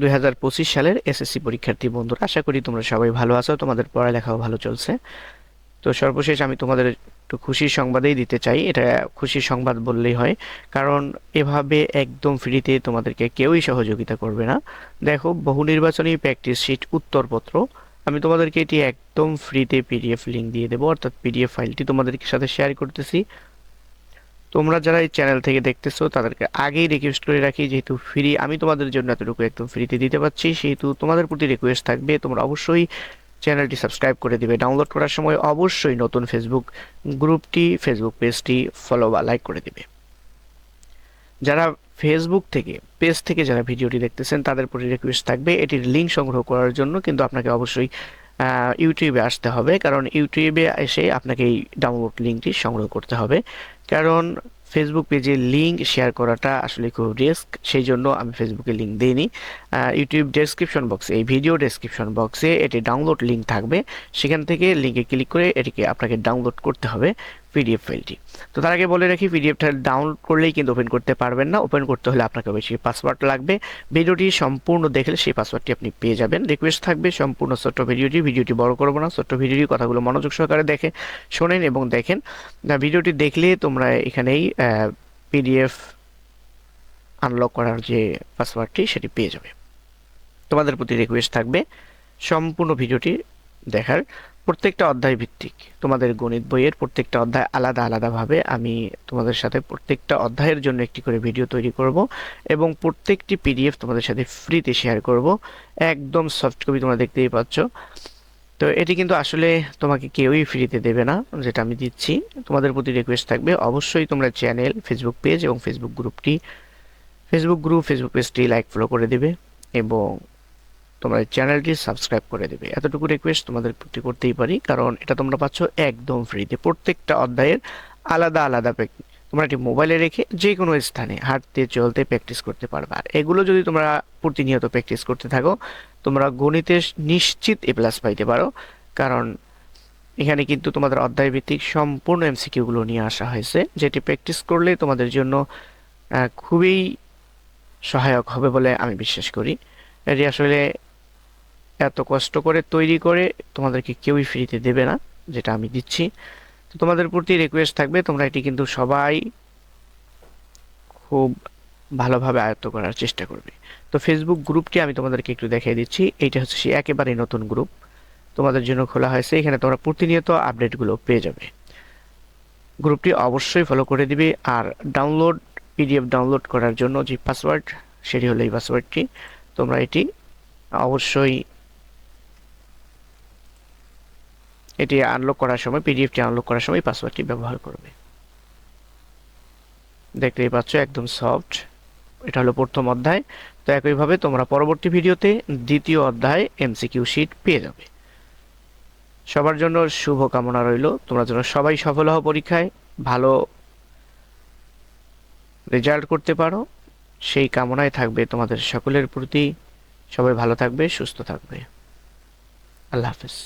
দুই সালের এসএসসি পরীক্ষার্থী বন্ধুরা, আশা করি তোমরা সবাই ভালো আছো, তোমাদের পড়ালেখাও ভালো চলছে। তো সর্বশেষ আমি তোমাদের একটু খুশির সংবাদেই দিতে চাই। এটা খুশির সংবাদ বললেই হয়, কারণ এভাবে একদম ফ্রিতে তোমাদেরকে কেউই সহযোগিতা করবে না। দেখো, বহু নির্বাচনী প্র্যাকটিস শিট, উত্তরপত্র, আমি তোমাদেরকে এটি একদম ফ্রিতে পিডিএফ লিঙ্ক দিয়ে দেবো, অর্থাৎ পিডিএফ ফাইলটি তোমাদের সাথে শেয়ার করতেছি। তোমরা যারা এই চ্যানেল থেকে দেখতেছো, তাদেরকে আগেই রিকোয়েস্ট করে রাখি, যেহেতু ফ্রি আমি তোমাদের জন্য এতটুকু একদম ফ্রিতে দিতে পারছি। সেহেতু তোমাদের প্রতি রিকোয়েস্ট থাকবে, তোমরা অবশ্যই চ্যানেলটি সাবস্ক্রাইব করে দিবে। ডাউনলোড করার সময় অবশ্যই নতুন ফেসবুক গ্রুপটি ফেসবুক পেজটি ফলো বা লাইক করে দিবে। যারা ফেসবুক থেকে পেজ থেকে যারা ভিডিওটি দেখতেছেন, তাদের প্রতি রিকোয়েস্ট থাকবে। এটির লিঙ্ক সংগ্রহ করার জন্য কিন্তু আপনাকে অবশ্যই ইউটিউবে আসতে হবে, কারণ ইউটিউবে এসে আপনাকে এই ডাউনলোড লিঙ্কটি সংগ্রহ করতে হবে। কারণ ফেসবুক পেজে লিঙ্ক শেয়ার করাটা আসলে খুব রিস্ক সেই জন্য আমি ফেসবুকে লিঙ্ক দিইনি। ইউটিউব ডেসক্রিপশন বক্সে এই ভিডিও ডেসক্রিপশন বক্সে এটি ডাউনলোড লিঙ্ক থাকবে। সেখান থেকে লিঙ্কে ক্লিক করে এটিকে আপনাকে ডাউনলোড করতে হবে। পিডিএফ ফাইলটি তো তার আগে বলে রাখি পিডিএফটা ডাউনলোড করলেই কিন্তু ওপেন করতে পারবেন না। ওপেন করতে হলে আপনাকে অবশ্যই পাসওয়ার্ড লাগবে। ভিডিওটি সম্পূর্ণ দেখলে সেই পাসওয়ার্ডটি আপনি পেয়ে যাবেন। রিকোয়েস্ট থাকবে সম্পূর্ণ ছোট্ট ভিডিওটি। ভিডিওটি বড় করব না, ছোট্ট ভিডিওটি কথাগুলো মনোযোগ সহকারে দেখে, শোনেন এবং দেখেন। ভিডিওটি দেখলে তোমরা এখানেই পিডিএফ আনলক করার যে পাসওয়ার্ডটি সেটি পেয়ে যাবে। তোমাদের প্রতি রিকোয়েস্ট থাকবে সম্পূর্ণ ভিডিওটি দেখার। প্রত্যেকটা অধ্যায় ভিত্তিক। তোমাদের গণিত বইয়ের প্রত্যেকটা অধ্যায় আলাদা আলাদাভাবে আমি তোমাদের সাথে প্রত্যেকটা অধ্যায়ের জন্য একটি করে ভিডিও তৈরি করব এবং প্রত্যেকটি পিডিএফ তোমাদের সাথে ফ্রিতে শেয়ার করব। একদম সফট কপি তোমরা দেখতেই পাচ্ছ। তো এটি কিন্তু আসলে তোমাকে কেউই ফ্রিতে দেবে না, যেটা আমি দিচ্ছি। তোমাদের প্রতি রিকোয়েস্ট থাকবে, অবশ্যই তোমরা চ্যানেল ফেসবুক পেজ এবং ফেসবুক গ্রুপটি ফেসবুক গ্রুপ ফেসবুক পেজটি লাইক ফলো করে দেবে এবং তোমরা চ্যানেলটি সাবস্ক্রাইব করে দেবে। এতটুকু রিকোয়েস্ট তোমাদের প্রতি করতেই পারি, কারণ এটা তোমরা পাচ্ছ একদম ফ্রিতে প্রত্যেকটা অধ্যায়ের আলাদা আলাদা তোমরা এটি মোবাইলে রেখে যে কোনো স্থানে হাঁটতে, চলতে প্র্যাকটিস করতে পারবে। আর এগুলো যদি তোমরা প্রতিনিয়ত প্র্যাকটিস করতে থাকো, তোমরা গণিতে নিশ্চিত এ প্লাস পাইতে পারো। কারণ এখানে কিন্তু তোমাদের অধ্যায় ভিত্তিক সম্পূর্ণ এমসিকিউগুলো নিয়ে আসা হয়েছে, যেটি প্র্যাকটিস করলে তোমাদের জন্য খুবই সহায়ক হবে বলে আমি বিশ্বাস করি। এটি আসলে এত কষ্ট করে তৈরি করে তোমাদেরকে কেউই ফ্রিতে দেবে না, যেটা আমি দিচ্ছি। তো তোমাদের প্রতি রিকোয়েস্ট থাকবে, তোমরা এটি কিন্তু সবাই খুব ভালোভাবে আয়ত্ত করার চেষ্টা করবে। তো ফেসবুক গ্রুপটি আমি তোমাদেরকে একটু দেখিয়ে দিচ্ছি, এইটা হচ্ছে সেই একেবারেই নতুন গ্রুপ। তোমাদের জন্য খোলা হয়েছে, এখানে তোমরা প্রতিনিয়ত আপডেটগুলো পেয়ে যাবে। গ্রুপটি অবশ্যই ফলো করে দিবে, আর ডাউনলোড পিডিএফ ডাউনলোড করার জন্য যে পাসওয়ার্ড সেটি হলো এই পাসওয়ার্ডটি তোমরা এটি অবশ্যই এটি আনলক করার সময় পিডিএফটি আনলক করার সময় পাসওয়ার্ডটি ব্যবহার করবে। দেখতেই পাচ্ছ, একদম সফট এটা হলো প্রথম অধ্যায়। তো একইভাবে তোমরা পরবর্তী ভিডিওতে দ্বিতীয় অধ্যায় এমসিকিউ শিট পেয়ে যাবে। সবার জন্য শুভ কামনা রইল। তোমরা যেন সবাই সফল হও পরীক্ষায়, ভালো রেজাল্ট করতে পারো। সেই কামনায় থাকবে তোমাদের সকলের প্রতি। সবাই ভালো থাকবে, সুস্থ থাকবে। আল্লাহ হাফেজ।